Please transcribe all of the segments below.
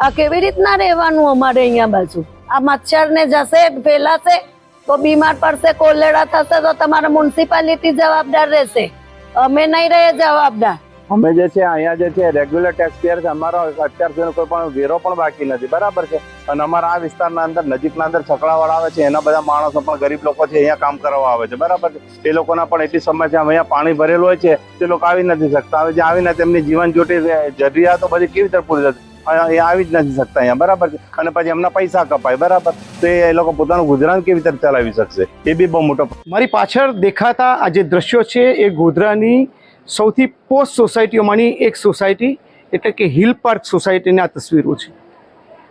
આ કેવી રીતના રહેવાનું અમારે અહીંયા બાજુ? આ મચ્છર ને જશે, ફેલાશે, તો બીમાર પડશે, કોલેરા થશે, તો તમારા મ્યુનિસિપાલિટી જવાબદાર રહેશે. અમે નહીં રહે જવાબદાર. અમે જે છે, અહીંયા જે છે રેગ્યુલર ટેક્સ પેયર છે, અમારો અત્યાર સુધી કોઈ પણ વેરો પણ બાકી નથી. બરાબર છે? અને અમારા આ વિસ્તારના અંદર, નજીકના અંદર છકડાવાળા આવે છે, એના બધા માણસો પણ ગરીબ લોકો છે, અહીંયા કામ કરવા આવે છે. બરાબર છે? એ લોકોના પણ એટલી સમસ્યા અહીંયા પાણી ભરેલું હોય છે, તે લોકો આવી નથી શકતા. હવે જે આવીને તેમની જીવન જોટી જરૂરિયાતો બધી કેવી રીતે પૂરી થતી અહીંયા આવી જ નથી શકતા અહીંયા. બરાબર છે? અને પછી એમના પૈસા કપાય. બરાબર? તો એ લોકો પોતાનું ગુજરાન કેવી રીતે ચલાવી શકશે? એ બી બહુ મોટો મારી પાછળ દેખાતા આ જે દ્રશ્યો છે, એ ગોધરાની સૌથી પોસ્ટ સોસાયટીઓમાંની એક સોસાયટી, એટલે કે હિલ પાર્ક સોસાયટીની આ તસવીરો છે.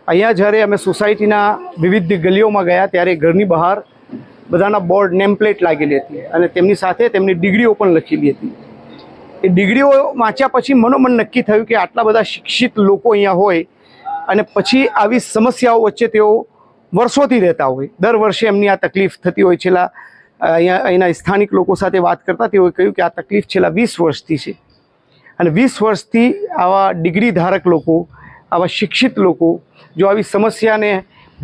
અહીંયા જ્યારે અમે સોસાયટીના વિવિધ ગલીઓમાં ગયા, ત્યારે ઘરની બહાર બધાના બોર્ડ નેમ પ્લેટ લાગેલી હતી અને તેમની સાથે તેમની ડિગ્રીઓ પણ લખેલી હતી. એ ડિગ્રીઓ વાંચ્યા પછી મનોમન નક્કી થયું કે આટલા બધા શિક્ષિત લોકો અહીંયા હોય અને પછી આવી સમસ્યાઓ વચ્ચે તેઓ વર્ષોથી રહેતા હોય. દર વર્ષે એમની આ તકલીફ થતી હોય છેલ્લા અહીંયા, અહીંના સ્થાનિક લોકો સાથે વાત કરતા તેઓએ કહ્યું કે આ તકલીફ છેલ્લા વીસ વર્ષથી છે. અને વીસ વર્ષથી આવા ડિગ્રી ધારક લોકો, આવા શિક્ષિત લોકો જો આવી સમસ્યાને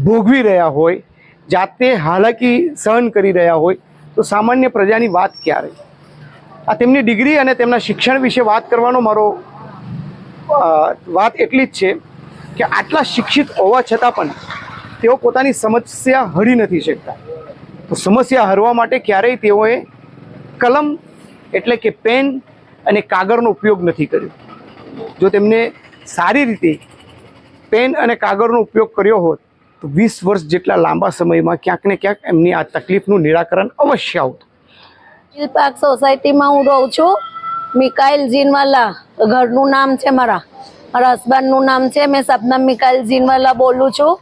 ભોગવી રહ્યા હોય, જાતે હાલાકી સહન કરી રહ્યા હોય, તો સામાન્ય પ્રજાની વાત ક્યારે? આ તેમની ડિગ્રી અને તેમના શિક્ષણ વિશે વાત કરવાનો મારો વાત એટલી જ છે કે આટલા શિક્ષિત હોવા છતાં પણ તેઓ પોતાની સમસ્યા હરી નથી શકતા. તો સમસ્યા હરવા માટે ક્યારેય તેઓએ કલમ એટલે કે પેન અને કાગળનો ઉપયોગ નથી કર્યો. જો તેમને સારી રીતે પેન અને કાગળનો ઉપયોગ કર્યો હોત, તો વીસ વર્ષ જેટલા લાંબા સમયમાં ક્યાંક ને ક્યાંક એમની આ તકલીફનું નિરાકરણ અવશ્ય આવતું. હિલ પાર્ક સોસાયટીમાં હું રહું છું. મિકાઈલ જીનવાલા ઘરનું નામ છે મારા. મારા હસબન્ડનું નામ છે. મેં સપનમ મિકાઈલ જીનવાલા બોલું છું.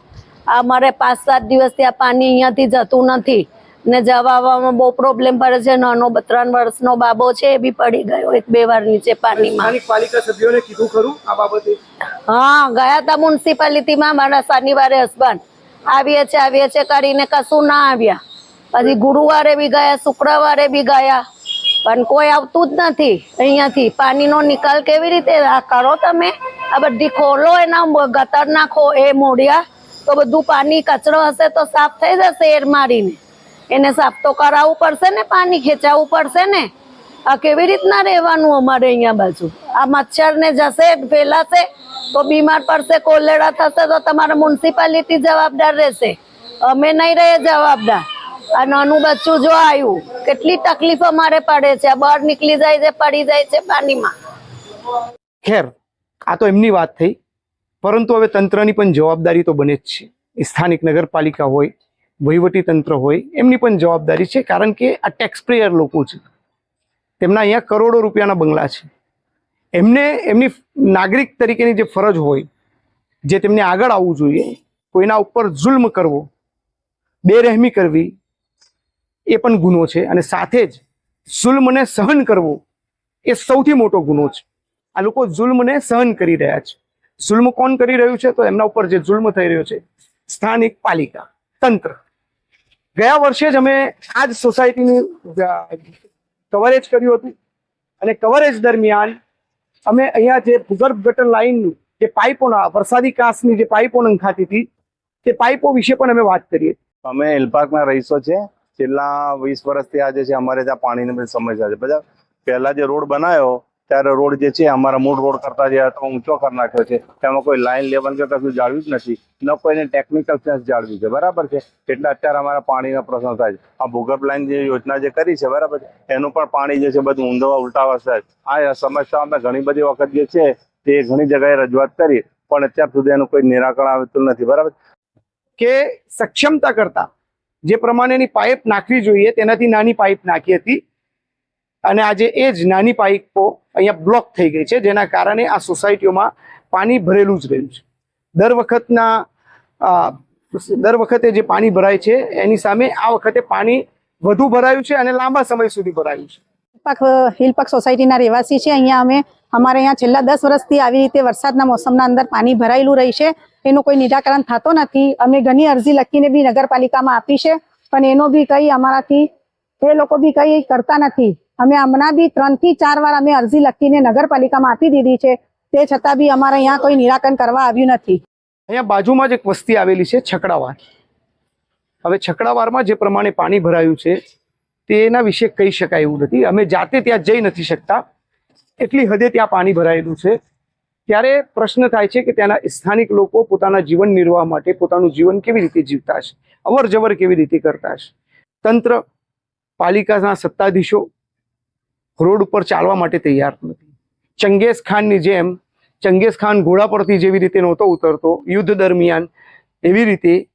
આ મારે પાંચ સાત દિવસથી આ પાણી અહીંયાથી જતું નથી. ને જવા આવવામાં બહુ પ્રોબ્લેમ પડે છે. નાનો ત્રણ વર્ષનો બાબો છે એ બી પડી ગયો એક બે વાર નીચે પાણીમાં. પાલિકા સભ્યોને કીધું ખરું આ બાબતે? હા ગયા હતા મ્યુનિસિપાલિટીમાં મારા શનિવારે હસબન્ડ આવીએ છે આવીએ છે કરીને કશું ના આવ્યા. પછી ગુરુવારે બી ગયા, શુક્રવારે બી ગયા. પણ કોઈ આવતું જ નથી અહીંયાથી. પાણીનો નિકાલ કેવી રીતે આ કરો તમે? આ બધી ખોલો એના ગટર નાખો, એ મોડિયા તો બધું પાણી કચરો હશે તો સાફ થઈ જશે એર મારીને. એને સાફ તો કરાવવું પડશે ને, પાણી ખેંચાવવું પડશે ને? આ કેવી રીતના રહેવાનું અમારે અહીંયા બાજુ? આ મચ્છર ને જશે, ફેલાશે, તો બીમાર પડશે, કોલેરા થશે, તો તમારા મ્યુનિસિપાલિટી જવાબદાર રહેશે. અમે નહીં રહીએ જવાબદાર. આ નાનું બચ્ચું જો આવ્યું કેટલી તકલીફ અમારે પડે છે. બહાર નીકળી જાય છે, પડી જાય છે પાણીમાં. ખેર, આ તો એમની વાત થઈ. પરંતુ હવે તંત્રની પણ જવાબદારી તો બને જ છે. સ્થાનિક નગરપાલિકા હોય, વહીવટી તંત્ર હોય, એમની પણ જવાબદારી છે. કારણ કે આ ટેક્સ પ્રેયર લોકો છે. તેમના અહીંયા કરોડો રૂપિયાના બંગલા છે. એમને, એમની નાગરિક તરીકેની જે ફરજ હોય, જે તેમને આગળ આવવું જોઈએ, કોઈના ઉપર જુલ્મ કરવો, બેરહેમી કરવી એ પણ ગુનો છે અને સાથે જ જુલ્મને સહન કરવો એ સૌથી મોટો ગુનો છે. આ લોકો જુલ્મને સહન કરી રહ્યા છે. જુલ્મ કોણ કરી રહ્યું છે? તો એમના ઉપર જે જુલ્મ થઈ રહ્યો છે, સ્થાનિક પાલિકા, તંત્ર. ગયા વર્ષે જ અમે આ જ સોસાયટીનું કવરેજ કર્યું હતું અને કવરેજ દરમિયાન અમે અહીંયા જે ભૂગર્ભ ગટર લાઇનનું જે પાઇપોના વરસાદી કાંસની જે પાઇપો નંખાતી હતી, તે પાઇપો વિશે પણ અમે વાત કરીએ. અમે એલપાર્કના રહીશો છે છેલ્લા વીસ વર્ષથી આજે છે, અમારે ત્યાં પાણીની બધી સમસ્યા છે. બધા પહેલાં જે રોડ બનાવ્યો ત્યારે રોડ જે છે, અમારા મૂળ રોડ કરતા જે હતો, ઊંચો કરી નાખ્યો છે. તેમાં કોઈ લાઇન લેવલ કે કશું જાળવ્યું જ નથી. ન કોઈને ટેકનિકલ સેન્સ જાળવી છે. બરાબર છે? એટલે અત્યારે અમારા પાણીનો પ્રશ્ન થાય છે. આ ભૂગર્ભ લાઈન જે યોજના જે કરી છે, બરાબર છે? એનું પણ પાણી જે છે, બધું ઊંધવા ઉલટાવા થાય આ સમસ્યા અમે ઘણી બધી વખત જે છે, તે ઘણી જગ્યાએ રજૂઆત કરી, પણ અત્યાર સુધી એનું કોઈ નિરાકરણ આવતું નથી. બરાબર? કે સક્ષમતા કરતા જે પ્રમાણેની પાઇપ નાખવી જોઈએ, તેનાથી નાની પાઇપ નાખી હતી. અને આજે એ જ નાની પાઇપો અહીંયા બ્લોક થઈ ગઈ છે, જેના કારણે આ સોસાયટીઓમાં પાણી ભરેલું જ રહ્યું છે. દર વખતના દર વખતે જે પાણી ભરાય છે, એની સામે આ વખતે પાણી વધુ ભરાયું છે અને લાંબા સમય સુધી ભરાયું છે. પાક હિલપાક સોસાયટીના રહેવાસી છે. અહીંયા અમે, અમારે અહીંયા છેલ્લા દસ વર્ષથી આવી રીતે વરસાદના મોસમના અંદર પાણી ભરાયેલું રહી છે. એનું કોઈ નિરાકરણ થતો નથી. અમે ઘણી અરજી લખીને બી નગરપાલિકામાં આપી છે, પણ એનો બી કંઈ અમારાથી, એ લોકો બી કંઈ કરતા નથી. અમે હમણાં બી ત્રણથી ચાર વાર અમે અરજી લખીને નગરપાલિકામાં આપી દીધી છે, તે છતાં બી અમારે અહીંયા કોઈ નિરાકરણ કરવા આવ્યું નથી. અહીંયા બાજુમાં જ એક વસ્તી આવેલી છે, છકડાવાર. હવે છકડાવારમાં જે પ્રમાણે પાણી ભરાયું છે, તેના વિશે કહી શકાય એવું નથી. અમે જાતે ત્યાં જઈ નથી શકતા. એટલી હદે ત્યાં પાણી ભરાયેલું છે. ત્યારે પ્રશ્ન થાય છે કે ત્યાંના સ્થાનિક લોકો પોતાના જીવન નિર્વાહ માટે પોતાનું જીવન કેવી રીતે જીવતા હશે? અવર જવર કેવી રીતે કરતા હશે? તંત્ર પાલિકાના સત્તાધીશો રોડ ઉપર ચાલવા માટે તૈયાર નથી. ચંગેઝ ખાનની જેમ, ચંગેઝ ખાન ઘોડા પરથી જેવી રીતે નહોતો ઉતરતો, યુદ્ધ દરમિયાન એવી રીતે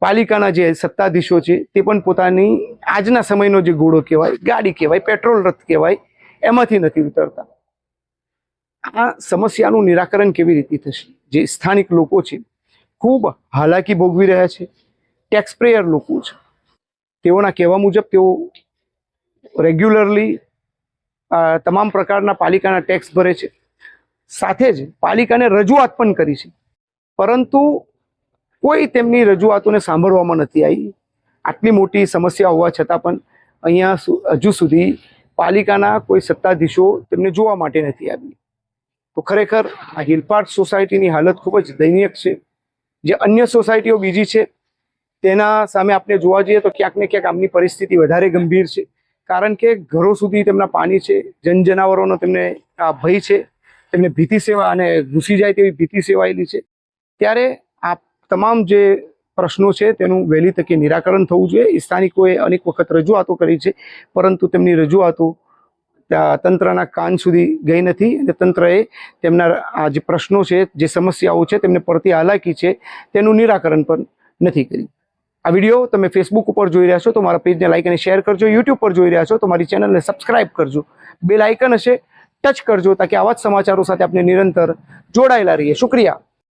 પાલિકાના જે સત્તાધીશો છે તે પણ પોતાની આજના સમયનો જે ઘોડો કહેવાય, ગાડી કહેવાય, પેટ્રોલ રથ કહેવાય, એમાંથી નથી ઉતરતા. આ સમસ્યાનું નિરાકરણ કેવી રીતે થશે? જે સ્થાનિક લોકો છે, ખૂબ હાલાકી ભોગવી રહ્યા છે ટેક્સ પેયર લોકો છે. તેઓના કહેવા મુજબ તેઓ રેગ્યુલરલી તમામ પ્રકારના પાલિકાના ટેક્સ ભરે છે. સાથે જ પાલિકાને રજૂઆત પણ કરી છે. પરંતુ કોઈ તેમની રજૂઆતોને સાંભળવામાં નથી આવી. આટલી મોટી સમસ્યા હોવા છતાં પણ અહીંયા હજુ સુધી પાલિકાના કોઈ સત્તાધીશો તેમને જોવા માટે નથી આવી તો ખરેખર આ હિલપાર્ક સોસાયટીની હાલત ખૂબ જ દયનીય છે. જે અન્ય સોસાયટીઓ બીજી છે, તેના સામે આપણે જોવા જઈએ તો ક્યાંક ને ક્યાંક આમની પરિસ્થિતિ વધારે ગંભીર છે. કારણ કે ઘરો સુધી તેમના પાણી છે, જનજનાવરોનો તેમને આ ભય છે, તેમને ભીતિ સેવા અને ઘૂસી જાય તેવી ભીતિ સેવાયેલી છે. ત્યારે આ તમામ જે પ્રશ્નો છે, તેનું વહેલી તકે નિરાકરણ થવું જોઈએ. સ્થાનિકોએ અનેક વખત રજૂઆતો કરી છે, પરંતુ તેમની રજૂઆતો તંત્રના કાન સુધી ગઈ નથી અને તંત્રએ તેમના આ જે પ્રશ્નો છે, જે સમસ્યાઓ છે, તેમને પડતી હાલાકી છે, તેનું નિરાકરણ પણ નથી કર્યું. આ વીડિયો તમે ફેસબુક ઉપર જોઈ રહ્યા છો તો મારા પેજને લાઇક અને શેર કરજો. યુટ્યુબ પર જોઈ રહ્યા છો તો મારી ચેનલને સબસ્ક્રાઇબ કરજો. બે લાઇકન હશે ટચ કરજો, તાકે આવા જ સમાચારો સાથે આપણે નિરંતર જોડાયેલા રહીએ. શુક્રિયા.